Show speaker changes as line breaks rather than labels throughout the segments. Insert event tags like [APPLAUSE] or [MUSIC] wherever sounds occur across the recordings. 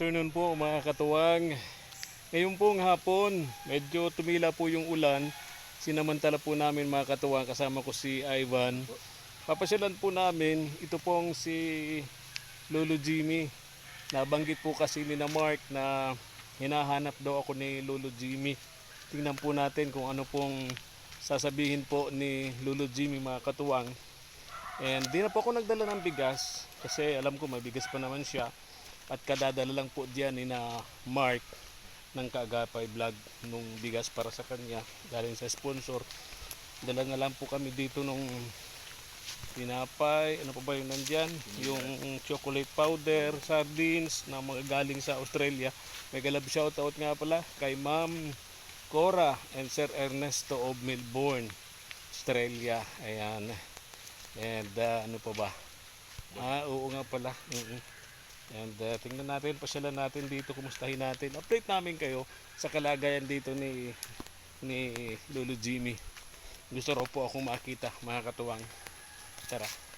afternoon po mga katuwang. Ngayon pong hapon, medyo tumila po yung ulan. Sinamantala po namin mga katuwang kasama ko si Ivan. Papasyalan po namin, ito pong si Lolo Jimmy. Nabanggit po kasi ni na Mark na hinahanap daw ako ni Lolo Jimmy. Tingnan po natin kung ano pong sasabihin po ni Lolo Jimmy mga katuwang. And di na po ako nagdala ng bigas kasi alam ko may bigas pa naman siya. At kadadala lang po diyan ni na Mark ng Kaagapay Vlog nung bigas para sa kanya galing sa sponsor. Dala na lang po kami dito nung tinapay, ano pa ba yung nandyan? Yung chocolate powder, sardines na mga galing sa Australia. May galab shoutout nga pala kay Ma'am Cora and Sir Ernesto of Melbourne, Australia. Ayan. And uh, ano pa ba? Ah, oo nga pala. Mm-mm. And uh, tingnan natin, pasyalan natin dito, kumustahin natin. Update namin kayo sa kalagayan dito ni ni Lolo Jimmy. Gusto raw po akong makita, mga katuwang. Tara.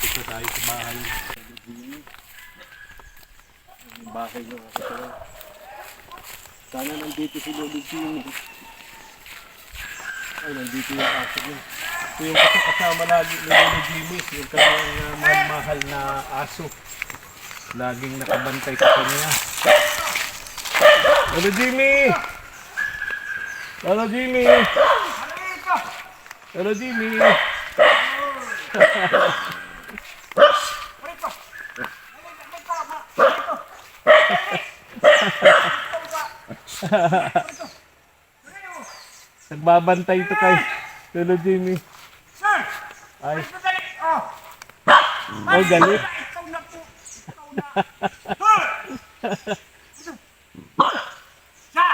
Lapit na tayo sa bahay. Yung bahay ng katuwang. Sana nandito si Lolo Jimmy. Ay, nandito yung aso niya. Ito yung kasi kasama lagi ni Lolo Jimmy, yung kanyang uh, mahal-mahal na aso. Laging nakabantay sa kanya. Lolo Jimmy! Lolo Jimmy! Lolo Jimmy! [LAUGHS] Nagbabantay ito kay Lolo Jimmy.
Sir!
Ay!
Oh!
oh galit.
Ikaw na po! Ikaw na! [LAUGHS] Sir! Sa!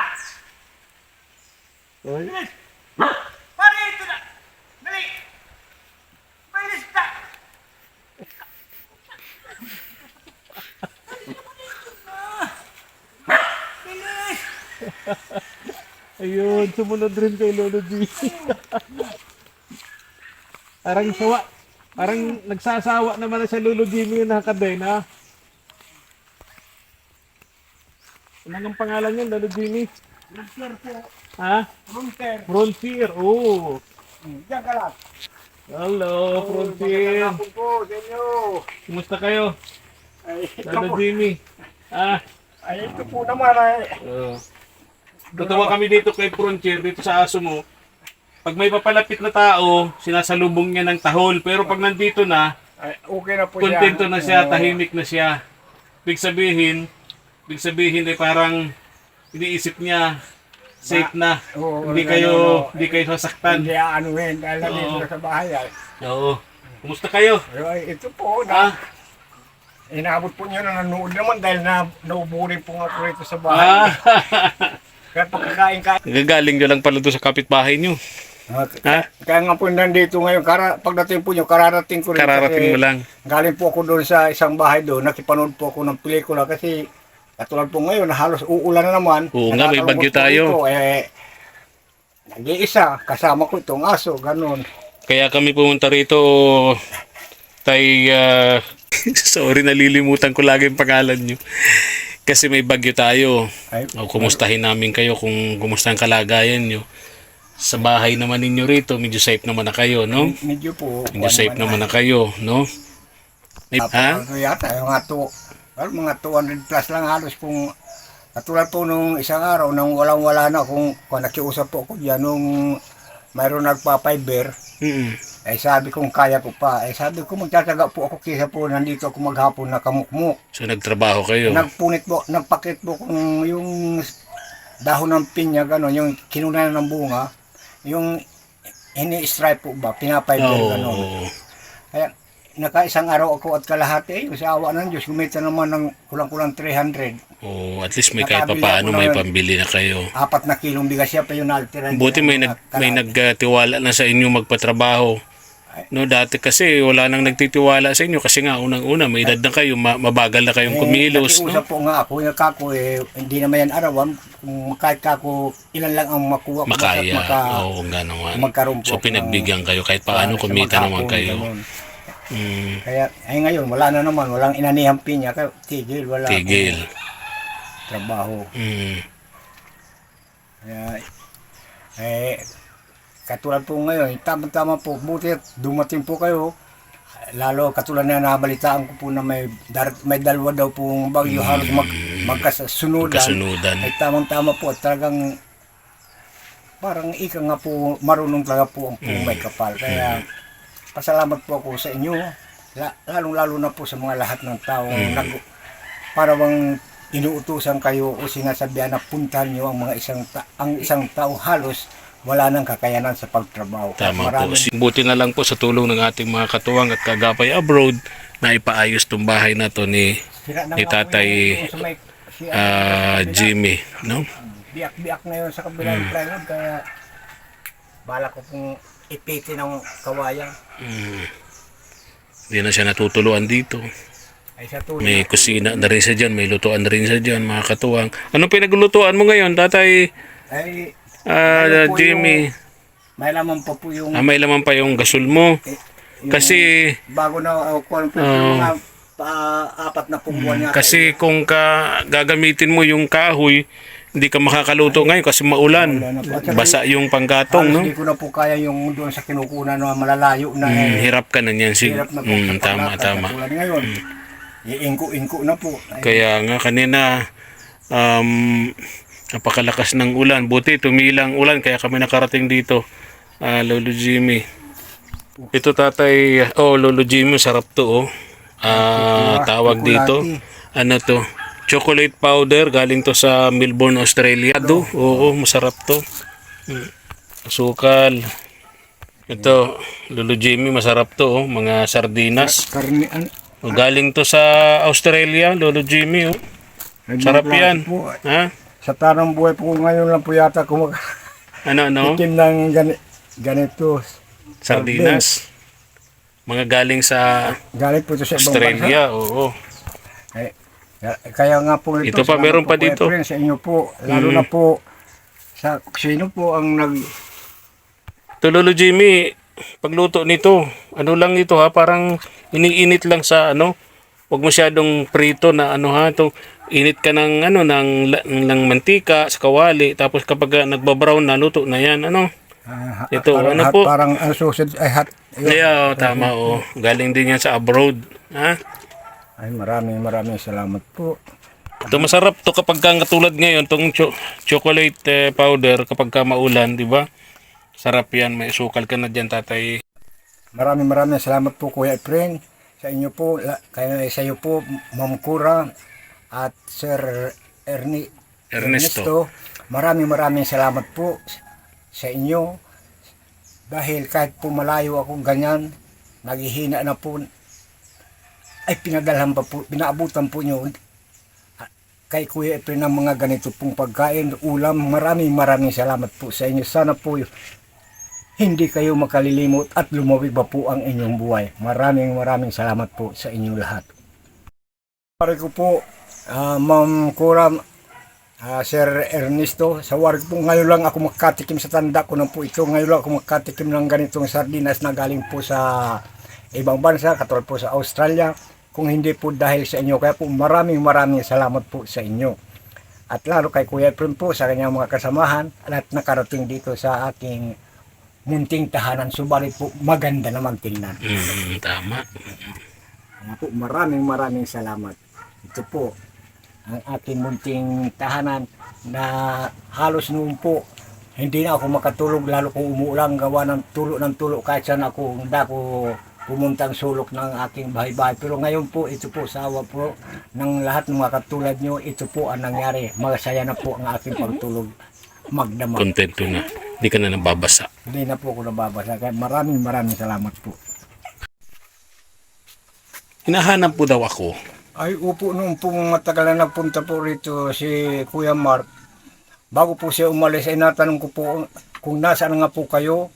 Oy.
Bilis! Pare ito na! Dali! Bilis na! Bilis! [LAUGHS]
Ayun, sumunod rin kay Lolo Jimmy. [LAUGHS] Parang sawa. Parang nagsasawa naman na sa Lolo Jimmy yung nakakabay na. Ano ang pangalan niyan, Lolo Jimmy?
Runter po!
Ha?
Runter!
Frontier. Oh.
Diyan ka lang!
Hello, Frontier.
Magandang po sa inyo!
Kumusta kayo?
Ay,
Lolo Jimmy. Ah.
ay, ito po naman ay...
Uh, Tatawa kami dito kay Frontier, dito sa aso mo. Pag may papalapit na tao, sinasalubong niya ng tahol. Pero pag nandito na,
ay okay na po
kontento na siya, tahimik na siya. Big sabihin, big sabihin ay parang iniisip niya safe na.
Oo,
hindi
ano,
kayo
ano,
hindi kayo sasaktan.
Hindi aanuhin dahil
Oo.
nandito na sa bahay ay.
Oo. Kumusta kayo?
Pero ay, ito po,
Ah,
na, inabot po niyo na nanood naman dahil na nauburin po nga po rito sa bahay.
ah. [LAUGHS]
Kaya pagkakain ka.
Gagaling nyo lang pala doon sa kapitbahay nyo. Ha?
Kaya nga po nandito ngayon, kara, pagdating po niyo, kararating ko rin.
Kararating mo lang.
Galing po ako doon sa isang bahay doon, nakipanood po ako ng pelikula kasi katulad po ngayon, halos uulan na naman.
Oo nga, may bagyo tayo.
ito, eh, nag-iisa, kasama ko itong aso, ganun.
Kaya kami pumunta rito tay ah, [LAUGHS] sorry nalilimutan ko lagi yung pangalan nyo. Kasi may bagyo tayo.
Ay,
O, kumustahin namin kayo kung kumusta ang kalagayan nyo. Sa bahay naman ninyo rito, medyo safe naman na kayo, no?
medyo po.
Medyo safe naman na kayo, no? May, ha?
Ano yata, yung mga to, well, mga 200 plus lang halos kung katulad po nung isang araw nang walang wala na kung, kung nakiusap po ako diyan nung mayroon nagpa-fiber
Mm.
Eh sabi kong kaya ko pa eh sabi ko magtataga po ako kisa po nandito ako maghapon na kamukmuk
So nagtrabaho kayo.
nagpunit po nagpakit po kung yung dahon ng pinya gano'n yung kinunan ng bunga yung ini-stripe po ba pinapiber
Oo.
gano'n kaya nakaisang araw ako at kalahati, eh, sa awa ng Diyos, kumita naman ng kulang-kulang 300.
Oh, at least may kahit
ako
may pambili na kayo.
Apat na kilong bigas siya pa yung na-altera.
Buti may nag may nagtiwala na sa inyo magpatrabaho. No, dati kasi wala nang nagtitiwala sa inyo kasi nga unang-una may edad na kayo, ma- mabagal na kayong kumilos, no?
Nakiusap po nga ako, yung kako eh, hindi naman yan arawan, kung kahit kako, ilan lang ang makuha ko
Makaya.
maka,
Oo, nga.
magkaroon po
So,
ako
pinagbigyan kayo kahit paano
sa
kumita naman kayo.
ganun.
Mm,
Kaya, ay ngayon, wala na naman, walang inanihang pinya, kaya tigil, wala
tigil.
akong trabaho.
Mm,
Kaya, eh, katulad po ngayon, tama-tama po, buti at dumating po kayo, lalo katulad na nabalitaan ko po na may, dar, may dalawa daw pong bagyo halos mag, magkasunudan.
kasunudan.
Ay tamang-tama po at talagang parang ika nga po, marunong talaga po ang
Mm.
may kapal. Kaya pasalamat po ako sa inyo, la, lalong-lalo na po sa mga lahat ng tao
Mm.
nag, para bang inuutusan kayo o sinasabihan na puntahan nyo ang mga isang ta- ang isang tao halos wala nang kakayanan sa pagtrabaho.
Tama po.
maraming-
Si- Buti na lang po sa tulong ng ating mga katuwang at kagapay abroad na ipaayos tong bahay na to ni ni
po
Tatay,
sa sa kabila.
Jimmy, no?
biyak-biyak na yun sa kabila
Hmm.
ng plywood kaya bala ko pong ipitin ng kawayan
Mm. Hindi na siya natutuluan dito.
ay sa
May kusina na rin siya dyan, may lutuan na rin siya dyan, mga katuwang. Anong pinaglutuan mo ngayon, tatay
ay
ah,
po
Jimmy?
may laman pa po yung,
Ah, may laman pa yung gasol mo.
eh, yung
Kasi
bago na uh, kung po
Oo.
mga pa, apat na pong buwan
Hmm, kasi kung ka gagamitin mo yung kahoy, hindi ka makakaluto ngayon kasi maulan.
Saka,
Basa yung panggatong, no?
hindi ko na po kaya yung doon sa kinukunan na malalayo na
Mm,
eh,
hirap ka na niyan. Si,
hirap na po
mm, tama, tama.
Ngayon iingko-ingko na po ay,
Kaya nga kanina, um, napakalakas ng ulan. Buti tumilang ulan kaya kami nakarating dito. Ah, Lolo Jimmy. Ito tatay, oh Lolo Jimmy, sarap to oh. Ah, tawag dito. Ano to? Chocolate powder galing to sa Melbourne, Australia. Do, oo, masarap to. Mm. Asukal. Ito, Lolo Jimmy, masarap to oh, mga sardinas.
karni an,
O, galing to sa Australia, Lolo Jimmy. Oh. Sarap yan. Ha?
Sa tanong buhay po ngayon lang po yata kumag
Ano, ano? [LAUGHS]
Tikim ng gani, ganito.
Sardinas. Mga galing sa
Galing po ito sa.
Australia. Oo.
Eh, kaya nga po ito.
Ito pa, meron pa
kay
dito. Mm.
Sa inyo po. Lalo na po sa sino po ang nag
Ito, Lolo Jimmy, pagluto nito, ano lang ito ha, parang iniinit lang sa ano, Huwag masyadong prito na ano ha, ito init ka ng ano ng, ng mantika sa kawali tapos kapag nagbabrown na luto na yan ano.
ah,
Ito,
parang,
ano
hot-
po?
Parang ang susid ay hot.
Yeah, oh, tama oh. Galing din yan sa abroad. Ha?
Ay maraming maraming salamat po.
Ito masarap to kapag ka katulad ngayon tong cho- chocolate eh, powder kapag ka maulan, di ba? Sarap yan, may sukal ka na diyan, tatay.
Maraming maraming salamat po Kuya Efren. Sa inyo po, kaya sa iyo po, Ma'am Kura at Sir Ernie
Ernesto.
Maraming maraming salamat po sa inyo. Dahil kahit po malayo ako ganyan, naghihina na po, ay pinadalhan pa po, pinaabutan po nyo kay Kuya Efren ng mga ganito pong pagkain, ulam. Maraming maraming salamat po sa inyo. Sana po hindi kayo makalilimot at lumawig pa po ang inyong buhay. Maraming maraming salamat po sa inyong lahat. Pare ko po, ah, Ma'am Cora, ah, Sir Ernesto, sa wari ko po ngayon lang ako makatikim sa tanda ko na po ito. Ngayon lang ako makatikim ng ganitong sardinas na galing po sa ibang bansa, katulad po sa Australia. Kung hindi po dahil sa inyo, kaya po maraming maraming salamat po sa inyo. At lalo kay Kuya Efren po sa kanyang mga kasamahan at nakarating dito sa aking munting tahanan. Subalit po maganda na magtingnan.
Mm, tama.
Kaya po maraming maraming salamat. Ito po ang aking munting tahanan na halos noon po hindi na ako makatulog lalo kung umuulang gawa ng tulo ng tulo kahit saan ako hindi ako pumuntang sulok ng aking bahay-bahay. Pero ngayon po, ito po sa awa po ng lahat ng mga katulad nyo, ito po ang nangyari. Magasaya na po ang aking pagtulog magdamag.
Kontento na. Hindi ka na nababasa.
Hindi na po ako nababasa. Kaya maraming maraming salamat po.
Hinahanap po daw ako.
Ay, upo noon po matagal na nagpunta po rito si Kuya Mark. Bago po siya umalis, ay natanong ko po kung nasaan nga po kayo.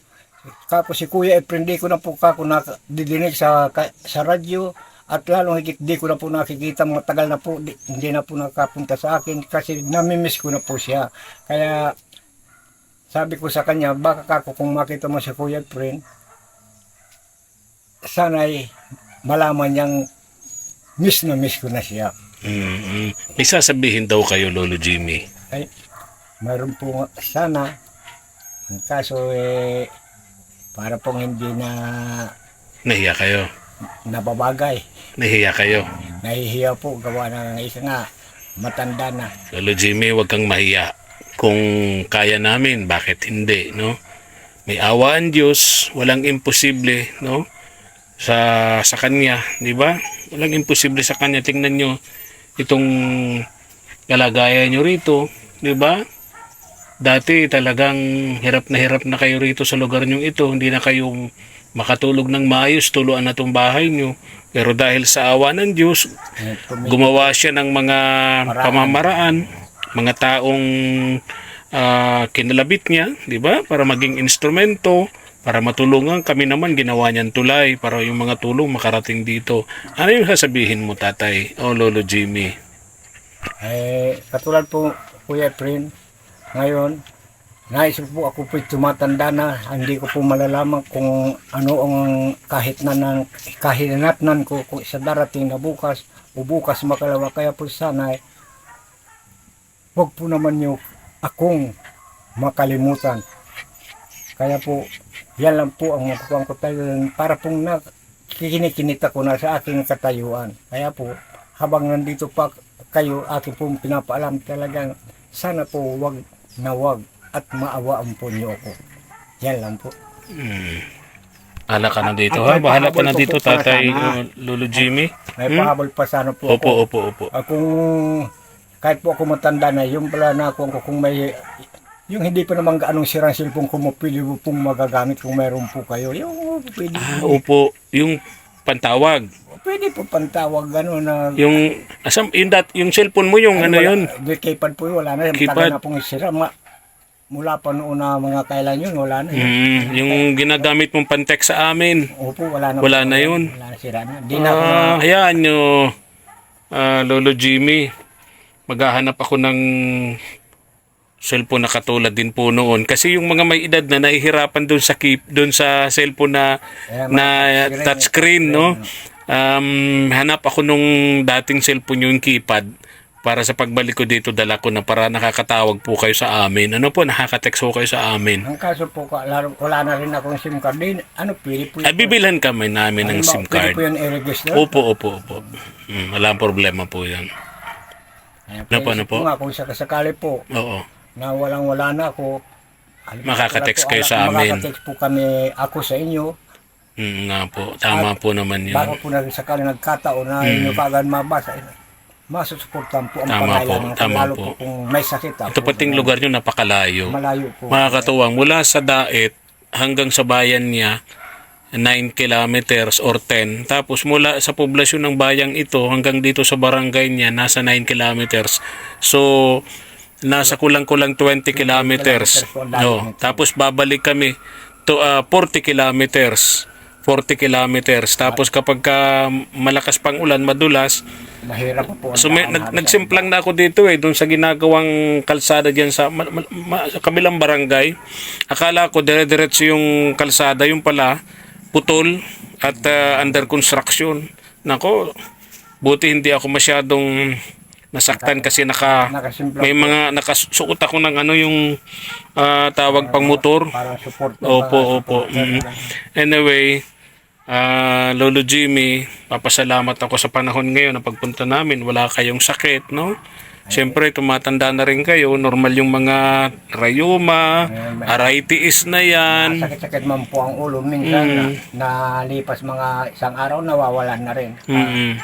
Kapos si Kuya Efren, di ko na po kako didinig sa, sa radyo at lalong higit di ko na po nakikita matagal na po di- hindi na po nakapunta sa akin kasi namimiss ko na po siya kaya sabi ko sa kanya baka kako kung makita mo si Kuya Efren sana'y malaman niyang miss na miss ko na siya
Mm, May sasabihin daw kayo, Lolo Jimmy.
ay mayroon po sana ang kaso eh para pong hindi na
Nahiya kayo.
nababagay
Nahiya kayo.
nahihiya po gawa ng isa nga matanda na
Lolo Jimmy, huwag kang mahiya. Kung kaya namin, bakit hindi, no? May awa ang Diyos, walang imposible, no? Sa sa kanya, di ba? Walang imposible sa kanya. Tingnan nyo itong kalagayan nyo rito, di ba? Dati talagang hirap na hirap na kayo rito sa lugar nyo ito. Hindi na kayo makatulog ng maayos, tuluan na itong bahay nyo. Pero dahil sa awa ng Diyos, gumawa siya ng mga pamamaraan, mga taong ah, kinalabit niya, di ba? Para maging instrumento, para matulungan kami naman ginawa niyan tulay para yung mga tulong makarating dito. Ano yung sasabihin mo, tatay? O lolo Jimmy?
eh katulad po Kuya Efren ngayon naisip po ako po tumatanda na hindi ko po malalaman kung ano ang kahit na ng kahinatnan ko kung sa darating na bukas o bukas makalawa kaya po sana eh, huwag po naman niyo akong makalimutan kaya po yan lang po ang makukuha ko tayo para pong na kinikinita ko na sa aking katayuan kaya po habang nandito pa kayo aking pong pinapaalam talagang sana po wag na wag at maawaan po niyo ako yan lang po
Hmm. Bahala ka na dito, ha? Bahala ka na dito, tatay o lolo Jimmy.
may
Hmm?
pahabol pa sana po
Opo,
ako
opo, opo.
Ah, kung kahit po ako matanda na yung pala na ako kung may yung hindi pa naman gaanong sirang cellphone ko mo pwede mo pong magagamit kung meron po kayo yung pwede
Ah, opo, yung pantawag.
pwede po pantawag gano'n na
Yung, asam, yung, dat, yung cellphone mo, yung ano
wala-
yun?
di keypad po yun, wala na
Keypad.
tagal na pong sira ma, mula pa noon na mga kailan yun wala na yun.
Mm, yung ginagamit mong pantek sa amin.
Opo, wala na.
Wala
po
na yun.
Wala na sira na. Di na ako na,
Ah, hayaan nyo, ah, Lolo Jimmy. Maghahanap ako ng cellphone na katulad din po noon. Kasi yung mga may edad na nahihirapan doon sa keep, doon sa cellphone na,
Eh,
na touchscreen, no? Um, hanap ako nung dating cellphone yung keypad para sa pagbalik ko dito dala ko na para nakakatawag po kayo sa amin. Ano po, nakaka-text po kayo sa amin.
ang kaso po, lalo, wala na rin akong SIM card. Di, ano, pwede po
Ay, bibilhan kami namin ng
Halimbawa,
SIM card.
po yun i-register.
Opo, opo, opo. Mm, wala problema po yan.
Ayan,
Ano po, ano po?
kung sakasakali po,
Oo.
Na walang wala na ako,
Makaka-text
po,
kayo sa amin.
Makaka-text po kami, ako sa inyo.
Mm, nga po. Tama po naman yun.
Baka po na sakali nagkataon na
Hmm.
inyo kagad mabasa, eh, masusuportan po ang
Tama po,
pangailangan ko,
tama po.
po kung may sakit ako.
Ito pating lugar nyo napakalayo.
Malayo po.
Makakatuwang mula sa Daet hanggang sa bayan niya 9 kilometers or 10. Tapos mula sa poblasyon ng bayang ito hanggang dito sa barangay niya nasa 9 kilometers. So nasa kulang-kulang 20 kilometers. No. Tapos babalik kami to ah, 40 kilometers. 40 kilometers. Tapos kapag ka malakas pang ulan, madulas,
Mahirap po.
So may, nag, nagsimplang na ako dito eh, doon sa ginagawang kalsada diyan sa, ma, ma- ma- sa kabilang barangay. Akala ko dire-diretso yung kalsada, yung pala putol at uh, under construction. Nako, buti hindi ako masyadong nasaktan kasi naka may mga nakasuot ako ng ano yung ah, tawag pang motor. Opo, opo. Mm. Anyway, ah Lolo Jimmy, papasalamat ako sa panahon ngayon na pagpunta namin. Wala kayong sakit, no? Siyempre, tumatanda na rin kayo. Normal yung mga rayuma, arthritis na yan.
Sakit-sakit man po ang ulo. Minsan
Mm.
na, nalipas mga isang araw, nawawalan na rin.
Mm.
Ganun.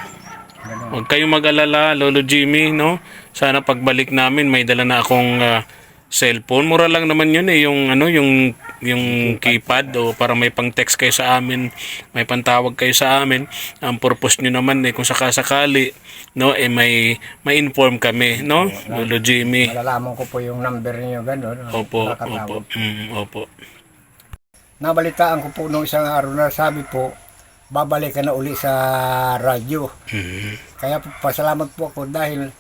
Huwag kayong mag-alala, Lolo Jimmy, no? Sana pagbalik namin, may dala na akong ah, cellphone. Mura lang naman yun eh, yung ano, yung yung keypad o para may pang-text kayo sa amin, may pantawag kayo sa amin. Ang purpose nyo naman eh, kung sakasakali, no, eh may may inform kami, no? Lolo Jimmy.
Malalaman ko po yung number niyo gano'n.
Opo, opo. Mm, opo.
nabalitaan ko po nung isang araw na sabi po, babalik ka na uli sa radyo.
Mhm.
Kaya pasalamat po ako dahil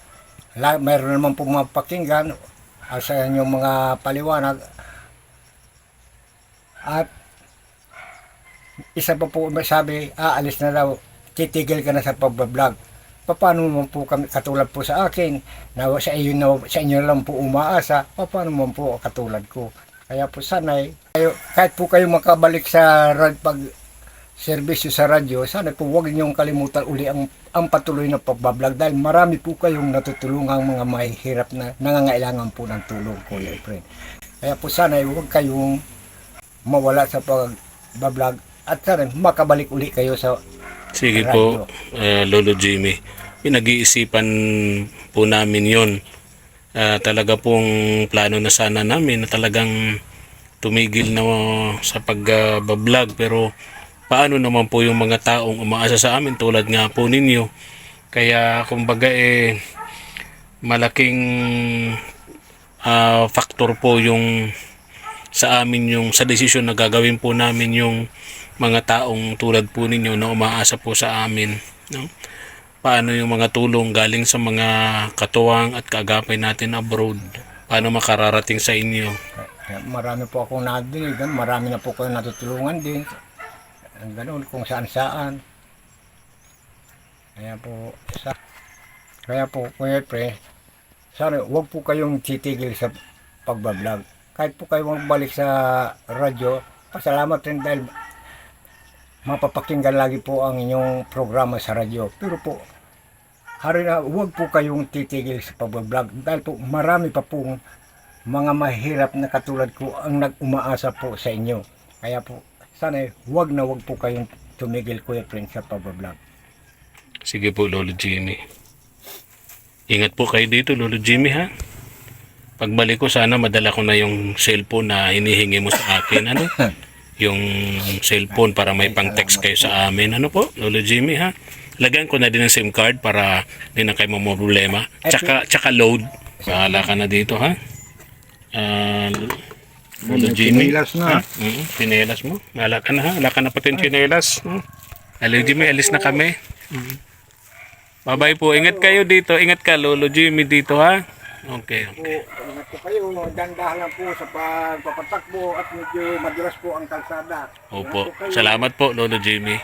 la, mayroon naman po mga pakinggan ah, sa inyong mga paliwanag. At isa pa po may sabi, aalis na daw, titigil ka na sa pagbablog. Paano naman po kami, katulad po sa akin, na sa inyo, na, sa inyo lang po umaasa, paano naman po katulad ko. Kaya po sanay, kayo, kahit po kayo makabalik sa rad, pag serbisyo sa radyo, sana po huwag niyong kalimutan uli ang, ang patuloy na pagbablog dahil marami po kayong natutulungang mga mahihirap na nangangailangan po ng tulong ko, friend. Kaya po sana huwag kayong mawala sa pagbablog at sana makabalik uli kayo sa
Sige po, eh, Lolo Jimmy. Pinag-iisipan po namin yon. Ah, talaga pong plano na sana namin na talagang tumigil na sa pag-vlog pero paano naman po yung mga taong umaasa sa amin tulad nga po ninyo. Kaya kumbaga eh malaking ah, factor po yung sa amin yung sa desisyon na gagawin po namin yung mga taong tulad po ninyo na umaasa po sa amin no paano yung mga tulong galing sa mga katuwang at kaagapay natin abroad paano makararating sa inyo
marami po akong nadinig, marami na po kayo natutulungan din. Ang Ganun, kung saan saan. Kaya po, sa, kaya po, Kuya Pre, sana huwag po kayong titigil sa pagbablog. Kahit po kayo magbalik sa radyo, pasalamat rin dahil mapapakinggan lagi po ang inyong programa sa radyo. Pero po, hari na, huwag po kayong titigil sa pagbablog dahil po marami pa pong mga mahirap na katulad ko ang nag-umaasa po sa inyo. Kaya po, sana huwag na huwag po kayong tumigil Kuya Prince sa pagbablog.
sige po lolo Jimmy. Ingat po kayo dito lolo Jimmy ha? Pagbalik ko sana madala ko na yung cellphone na hinihingi mo sa akin ano? [COUGHS] Yung cellphone para may pang text kayo sa amin ano po lolo Jimmy ha? Lagyan ko na din ng SIM card para hindi na kayo problema tsaka, tsaka load. Bahala ka na dito ha? Ah, Lolo Jimmy
Pinilas
Ha?
na.
Mm, pinelas mo. Wala ka na ha. Wala ka na pati yung chinelas. Mm. Hello Jimmy, alis na kami. Mm. Bye-bye po. Ingat kayo dito. Ingat ka, Lolo Jimmy dito ha. Okay.
Po, ingat po kayo, dandahan lang po sa pagpapatakbo at medyo madulas po ang kalsada.
Opo. Salamat po, Lolo Jimmy.